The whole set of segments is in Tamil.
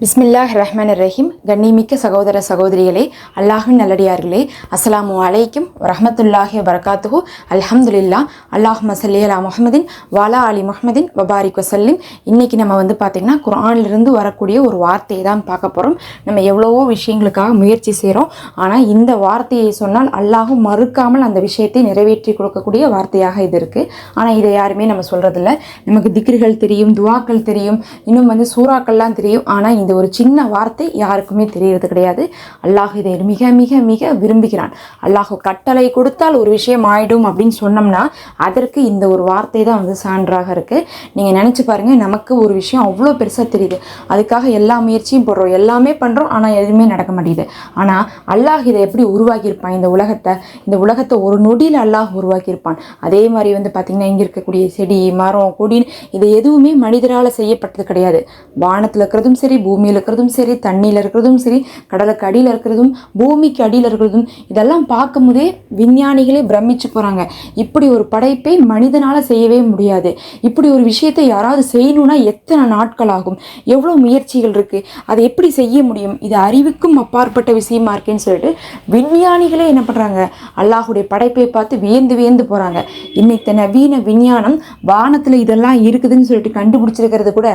பிஸ்மில்லாஹ் ரஹ்மான் ரஹீம் கண்ணிமிக்க சகோதர சகோதரிகளே அல்லாஹின் நல்லடியார்களே அஸ்ஸலாமு அலைக்கும் ரஹமத்துல்லாஹி வரகாத்துஹூ அல்ஹம்துலில்லா அல்லாஹ் மசல்லி அலா முஹம்மதின் வாலா அலி முஹம்மதின் வபாரிக் வசல்லிம் இன்றைக்கி நம்ம வந்து பார்த்திங்கன்னா குரான்லேருந்து வரக்கூடிய ஒரு வார்த்தையை தான் பார்க்க போகிறோம் நம்ம எவ்வளவோ விஷயங்களுக்காக முயற்சி செய்கிறோம் ஆனால் இந்த வார்த்தையை சொன்னால் அல்லாஹும் மறுக்காமல் அந்த விஷயத்தை நிறைவேற்றி கொடுக்கக்கூடிய வார்த்தையாக இது இருக்குது ஆனால் இதை யாருமே நம்ம சொல்கிறதில்ல நமக்கு திக்ருகள் தெரியும் துவாக்கள் தெரியும் இன்னும் வந்து சூறாக்கள்லாம் தெரியும். ஆனால் இந்த ஒரு சின்ன வார்த்தை யாருக்குமே தெரியறது கிடையாது. அல்லாஹ் இதை மிக மிக மிக விரும்புகிறான். அல்லாஹ் கட்டளை கொடுத்தால் ஒரு விஷயம் ஆயிடும் அப்படின்னு சொன்னோம்னா அதற்கு இந்த ஒரு வார்த்தை தான் வந்து சான்றாக இருக்குது நீங்கள் நினச்சி பாருங்கள் நமக்கு ஒரு விஷயம் அவ்வளோ பெருசாக தெரியுது. அதுக்காக எல்லா முயற்சியும் போடுறோம் எல்லாமே பண்ணுறோம் ஆனால் எதுவுமே நடக்க மாட்டேங்குது. ஆனால் அல்லாஹ் இதை எப்படி உருவாக்கியிருப்பான்? இந்த உலகத்தை இந்த உலகத்தை ஒரு நொடியில் அல்லாஹ் உருவாக்கியிருப்பான். அதே மாதிரி வந்து பார்த்திங்கன்னா இங்கே இருக்கக்கூடிய செடி மரம் கொடின்னு இது எதுவுமே மனிதரால் செய்யப்பட்டது கிடையாது. வானத்தில் இருக்கிறதும் சரி பூமியில் இருக்கிறதும் சரி தண்ணியில் இருக்கிறதும் சரி கடலுக்கு அடியில் இருக்கிறதும் பூமிக்கு அடியில் இருக்கிறதும் இதெல்லாம் பார்க்கும்போதே விஞ்ஞானிகளே பிரமிச்சு போகிறாங்க இப்படி ஒரு படைப்பை மனிதனால் செய்யவே முடியாது. இப்படி ஒரு விஷயத்தை யாராவது செய்யணும்னா எத்தனை நாட்கள் ஆகும்? எவ்வளோ முயற்சிகள் இருக்குது அதை எப்படி செய்ய முடியும்? இது அறிவுக்கும் அப்பாற்பட்ட விஷயமா இருக்கேன்னு சொல்லிட்டு விஞ்ஞானிகளே என்ன பண்ணுறாங்க அல்லாஹுடைய படைப்பை பார்த்து வியந்து வியந்து போகிறாங்க இன்னைக்கு நவீன விஞ்ஞானம் வானத்தில் இதெல்லாம் இருக்குதுன்னு சொல்லிட்டு கண்டுபிடிச்சிருக்கிறது கூட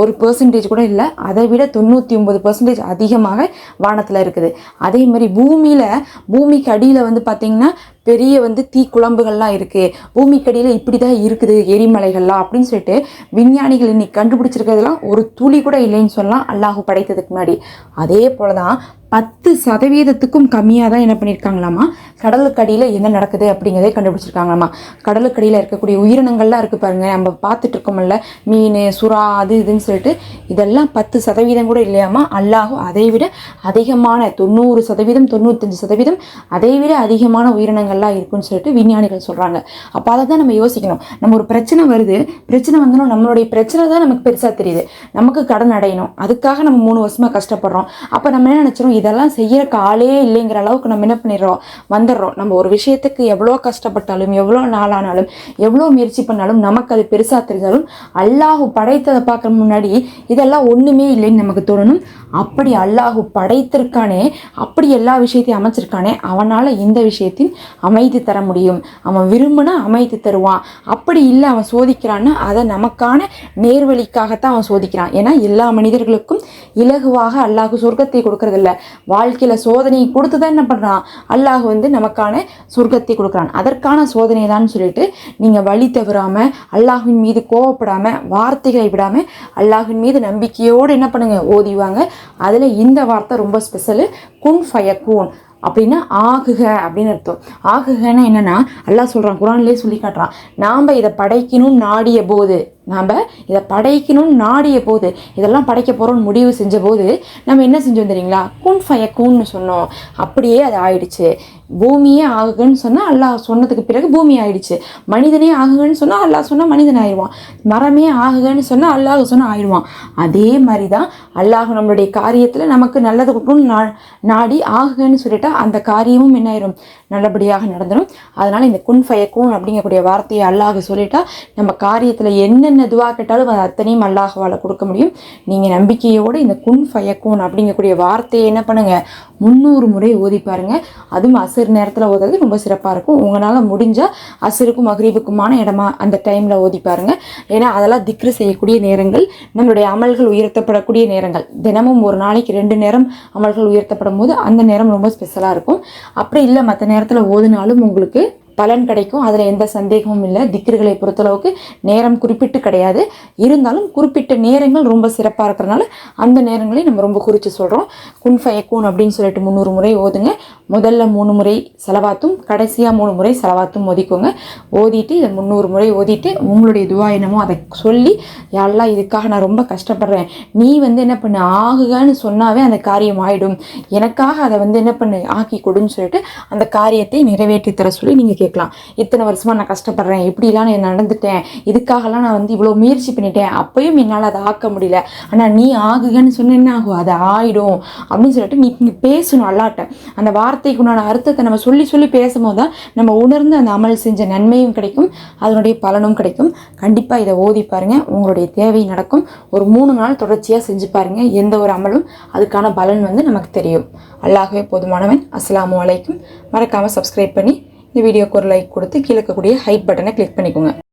ஒரு பர்சன்டேஜ் கூட இல்லை. அதை விட தொண்ணூற்றி ஒம்பது பர்சன்டேஜ் அதிகமாக வானத்தில் இருக்குது. அதே மாதிரி பூமியில் பூமிக்கு அடியில் வந்து பார்த்திங்கன்னா பெரிய வந்து தீ குழம்புகள்லாம் இருக்குது பூமிக்கடியில் இப்படி தான் இருக்குது எரிமலைகள்லாம் அப்படின்னு சொல்லிட்டு விஞ்ஞானிகள் இன்னைக்கு கண்டுபிடிச்சிருக்கிறதுலாம் ஒரு துளி கூட இல்லைன்னு சொல்லலாம். அல்லாஹு படைத்ததுக்கு முன்னாடி. அதே போல தான் பத்து சதவீதத்துக்கும் கம்மியாக தான் என்ன பண்ணியிருக்காங்களாமா கடலுக்கடியில் என்ன நடக்குது அப்படிங்கிறதே கண்டுபிடிச்சிருக்காங்களாமா? கடலுக்கடியில் இருக்கக்கூடிய உயிரினங்கள்லாம் இருக்குது பாருங்கள் நம்ம பார்த்துட்டு இருக்கோம்ல மீன் சுறா அது இதுன்னு சொல்லிட்டு. இதெல்லாம் பத்து சதவீதம் கூட இல்லையாமா? அல்லாஹும் அதை விட அதிகமான தொண்ணூறு சதவீதம் தொண்ணூத்தஞ்சு சதவீதம் அதை விட அதிகமான உயிரினங்கள் நல்லா இருக்குன்னு சொல்லிட்டு விஞ்ஞானிகள் சொல்கிறாங்க அப்போ அதை தான் நம்ம யோசிக்கணும். நம்ம ஒரு பிரச்சனை வருது பிரச்சனை வந்தனும் நம்மளுடைய பிரச்சனை தான் நமக்கு பெருசாக தெரியுது. நமக்கு கடன் அடையணும். அதுக்காக நம்ம மூணு வருஷமாக கஷ்டப்படுறோம். அப்போ நம்ம என்ன நினச்சிரும்? இதெல்லாம் செய்யறக்கு ஆளே இல்லைங்கிற அளவுக்கு நம்ம என்ன பண்ணிடுறோம்? வந்துடுறோம். நம்ம ஒரு விஷயத்துக்கு எவ்வளோ கஷ்டப்பட்டாலும் எவ்வளோ நாளானாலும் எவ்வளோ முயற்சி பண்ணாலும் நமக்கு அது பெருசாக தெரிஞ்சாலும் அல்லாஹு படைத்ததை பார்க்குற முன்னாடி இதெல்லாம் ஒன்றுமே இல்லைன்னு நமக்கு தோணணும். அப்படி அல்லாஹு படைத்திருக்கானே அப்படி எல்லா விஷயத்தையும் அமைச்சிருக்கானே அவனால் இந்த விஷயத்தையும் அமைதி தர முடியும். அவன் விரும்பினா அமைதி தருவான். அப்படி இல்லை அவன் சோதிக்கிறான்னா அதை நமக்கான நேர்வழிக்காகத்தான் அவன் சோதிக்கிறான். ஏன்னா எல்லா மனிதர்களுக்கும் இலகுவாக அல்லாஹ் சொர்க்கத்தை கொடுக்கறதில்ல. வாழ்க்கையில் சோதனையை கொடுத்து தான் என்ன பண்ணுறான் அல்லாஹ் வந்து நமக்கான சொர்க்கத்தை கொடுக்குறான். அதற்கான சோதனை தான் சொல்லிட்டு நீங்கள் வழி தவறாமல் அல்லாஹின் மீது கோவப்படாமல் வார்த்தைகளை விடாமல் அல்லாஹின் மீது நம்பிக்கையோடு என்ன பண்ணுங்கள் ஓதிவாங்க அதில் இந்த வார்த்தை ரொம்ப ஸ்பெஷலு குன் ஃபயக்கூன் அப்படின்னா ஆகுக அப்படின்னு அர்த்தம். ஆகுகன்னா என்னன்னா அல்லாஹ் சொல்கிறான் குரான்லேயே சொல்லி காட்டுறான். நாம் இதை படைக்கணும் நாடிய போது. நாம் இதை படைக்கணும்னு நாடிய போது இதெல்லாம் படைக்க போகிறோம்னு முடிவு செஞ்ச போது நம்ம என்ன செஞ்சோம் தெரியுங்களா? கூன் ஃபய கூன்னு சொன்னோம். அப்படியே அது ஆயிடுச்சு. பூமியே ஆகுன்னு சொன்னால் அல்லாஹ் சொன்னதுக்கு பிறகு பூமி ஆயிடுச்சு. மனிதனே ஆகுகன்னு சொன்னால் அல்லாஹ் சொன்னால் மனிதன் ஆயிடுவான். மரமே ஆகுகன்னு சொன்னால் அல்லாஹ் சொன்னால் ஆயிடுவான். அதே மாதிரி தான் அல்லாஹ் நம்மளுடைய காரியத்தில் நமக்கு நல்லது கொடுக்கணும்னு நா நாடி ஆகுகன்னு சொல்லிட்டா அந்த காரியமும் என்ன ஆயிரும் நல்லபடியாக நடந்துடும் அதனால் இந்த குன் ஃபய கூன் அப்படிங்கக்கூடிய வார்த்தையை அல்லாஹ் சொல்லிட்டா நம்ம காரியத்தில் என்ன துவா கேட்டாலும் அது அத்தனையும் அல்லாஹ்வால் கொடுக்க முடியும். நீங்கள் நம்பிக்கையோடு இந்த குன் ஃபயக்கூன் அப்படிங்கக்கூடிய வார்த்தையை என்ன பண்ணுங்கள் முந்நூறு முறை ஓதி பாருங்கள் அதுவும் அசர் நேரத்தில் ஓதுறது ரொம்ப சிறப்பாக இருக்கும். உங்களால் முடிஞ்சால் அசருக்கும் மகரீபுக்குமான இடமா அந்த டைமில் ஓதி பாருங்கள் ஏன்னா அதெல்லாம் திக்ரு செய்யக்கூடிய நேரங்கள் நம்மளுடைய அமல்கள் உயர்த்தப்படக்கூடிய நேரங்கள். தினமும் ஒரு நாளைக்கு ரெண்டு நேரம் அமல்கள் உயர்த்தப்படும் போது அந்த நேரம் ரொம்ப ஸ்பெஷலாக இருக்கும். அப்படி இல்லை மற்ற நேரத்தில் ஓதுனாலும் உங்களுக்கு பலன் கிடைக்கும். அதில் எந்த சந்தேகமும் இல்லை. திக்ருகளை பொறுத்தளவுக்கு நேரம் குறிப்பிட்டு கிடையாது. இருந்தாலும் குறிப்பிட்ட நேரங்கள் ரொம்ப சிறப்பாக இருக்கிறனால அந்த நேரங்களையும் நம்ம ரொம்ப குறித்து சொல்கிறோம் குன் ஃபயக்கூன் அப்படின்னு சொல்லிட்டு முந்நூறு முறை ஓதுங்க. முதல்ல மூணு முறை செலவாத்தும் கடைசியாக மூணு முறை செலவாத்தும் ஓதிக்கோங்க. ஓதிட்டு இதை முந்நூறு முறை ஓதிட்டு உங்களுடைய துவா என்னமோ அதை சொல்லி யாரெல்லாம் இதுக்காக நான் ரொம்ப கஷ்டப்படுறேன். நீ வந்து என்ன பண்ணு? ஆகுகன்னு சொன்னாவே அந்த காரியம் ஆகிடும் எனக்காக அதை வந்து என்ன பண்ணு? ஆக்கி கொடுன்னு சொல்லிட்டு அந்த காரியத்தை நிறைவேற்றி தர சொல்லி நீங்கள் கேட்கலாம். இத்தனை வருஷமாக நான் கஷ்டப்படுறேன். இப்படிலாம் நான் நடந்துட்டேன். இதுக்காகலாம் நான் வந்து இவ்வளோ முயற்சி பண்ணிட்டேன். அப்பயும் என்னால் அதை ஆக்க முடியல. ஆனால் நீ ஆகுகன்னு சொன்ன என்ன ஆகும்? அது ஆயிடும். அப்படின்னு சொல்லிட்டு நீ நீ பேசணும் அல்லாட்ட. அந்த வார்த்தைக்கு உண்டான அர்த்தத்தை நம்ம சொல்லி சொல்லி பேசும்போது தான் நம்ம உணர்ந்து அந்த அமல் செஞ்ச நன்மையும் கிடைக்கும். அதனுடைய பலனும் கிடைக்கும். கண்டிப்பாக இதை ஓதி பாருங்கள் உங்களுடைய தேவை நடக்கும். ஒரு மூணு நாள் தொடர்ச்சியாக செஞ்சு பாருங்க. எந்த ஒரு அமலும் அதுக்கான பலன் வந்து நமக்கு தெரியும். அல்லாகவே போதுமானவன். அஸ்ஸலாமு அலைக்கும். மறக்காமல் சப்ஸ்கிரைப் பண்ணி இந்த வீடியோக்கு ஒரு லைக் கொடுத்து கீழே இருக்கக்கூடிய ஹைப் பட்டனை கிளிக் பண்ணிக்கோங்க.